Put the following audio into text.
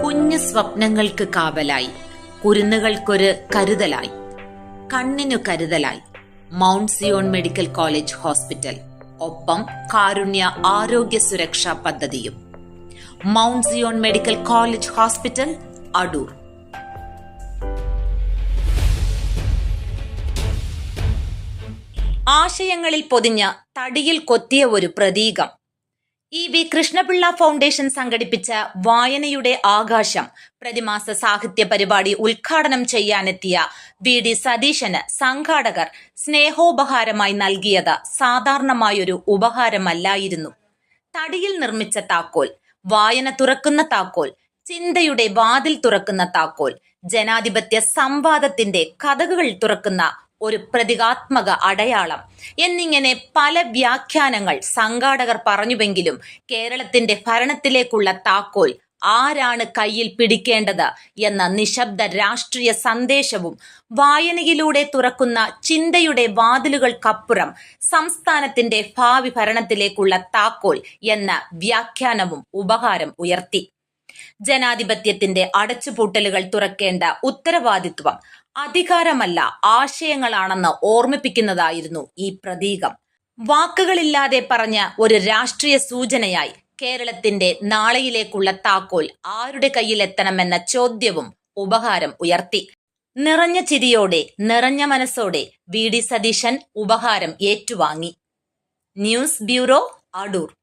കുഞ്ഞു സ്വപ്നങ്ങൾക്ക് കാവലായി. കുരുന്നുകൾക്കൊരു കരുതലായി. കണ്ണിനു കരുതലായി. Mount Zion medical college hospital. ഒപ്പം കാരുണ്യ ആരോഗ്യ സുരക്ഷാ പദ്ധതിയും. Mount Zion medical college hospital Adoor. ആശയങ്ങളിൽ പൊതിഞ്ഞ തടിയിൽ കൊത്തിയ ഒരു പ്രതീകം. ഇ വി കൃഷ്ണപിള്ള ഫൗണ്ടേഷൻ സംഘടിപ്പിച്ച വായനയുടെ ആകാശം പ്രതിമാസ സാഹിത്യ പരിപാടി ഉദ്ഘാടനം ചെയ്യാനെത്തിയ വി ഡി സതീശന് സംഘാടകർ സ്നേഹോപഹാരമായി നൽകിയത് സാധാരണമായൊരു ഉപഹാരമല്ലായിരുന്നു. തടിയിൽ നിർമ്മിച്ച താക്കോൽ വായന തുറക്കുന്ന താക്കോൽ ചിന്തയുടെ വാതിൽ തുറക്കുന്ന താക്കോൽ ജനാധിപത്യ സംവാദത്തിന്റെ കഥകൾ തുറക്കുന്ന ഒരു പ്രതീകാത്മക അടയാളം. എന്നിങ്ങനെ പല വ്യാഖ്യാനങ്ങൾ സംഘാടകർ പറഞ്ഞുവെങ്കിലും കേരളത്തിന്റെ ഭരണത്തിലേക്കുള്ള താക്കോൽ ആരാണ് കയ്യിൽ പിടിക്കേണ്ടത് എന്ന നിശബ്ദ രാഷ്ട്രീയ സന്ദേശവും വായനയിലൂടെ തുറക്കുന്ന ചിന്തയുടെ വാതിലുകൾക്കപ്പുറം സംസ്ഥാനത്തിന്റെ ഭാവി ഭരണത്തിലേക്കുള്ള താക്കോൽ എന്ന വ്യാഖ്യാനവും ഉപകാരം ഉയർത്തി. ജനാധിപത്യത്തിന്റെ അടച്ചുപൂട്ടലുകൾ തുറക്കേണ്ട ഉത്തരവാദിത്വം അധികാരമല്ല ആശയങ്ങളാണെന്ന് ഓർമ്മിപ്പിക്കുന്നതായിരുന്നു ഈ പ്രതീകം. വാക്കുകളില്ലാതെ പറഞ്ഞ ഒരു രാഷ്ട്രീയ സൂചനയായി കേരളത്തിന്റെ നാളെയിലേക്കുള്ള താക്കോൽ ആരുടെ കയ്യിലെത്തണമെന്ന ചോദ്യവും ഉപഹാരം ഉയർത്തി. നിറഞ്ഞ ചിരിയോടെ നിറഞ്ഞ മനസ്സോടെ വി. ഡി. സതീശൻ ഉപഹാരം ഏറ്റുവാങ്ങി. News bureau Adoor.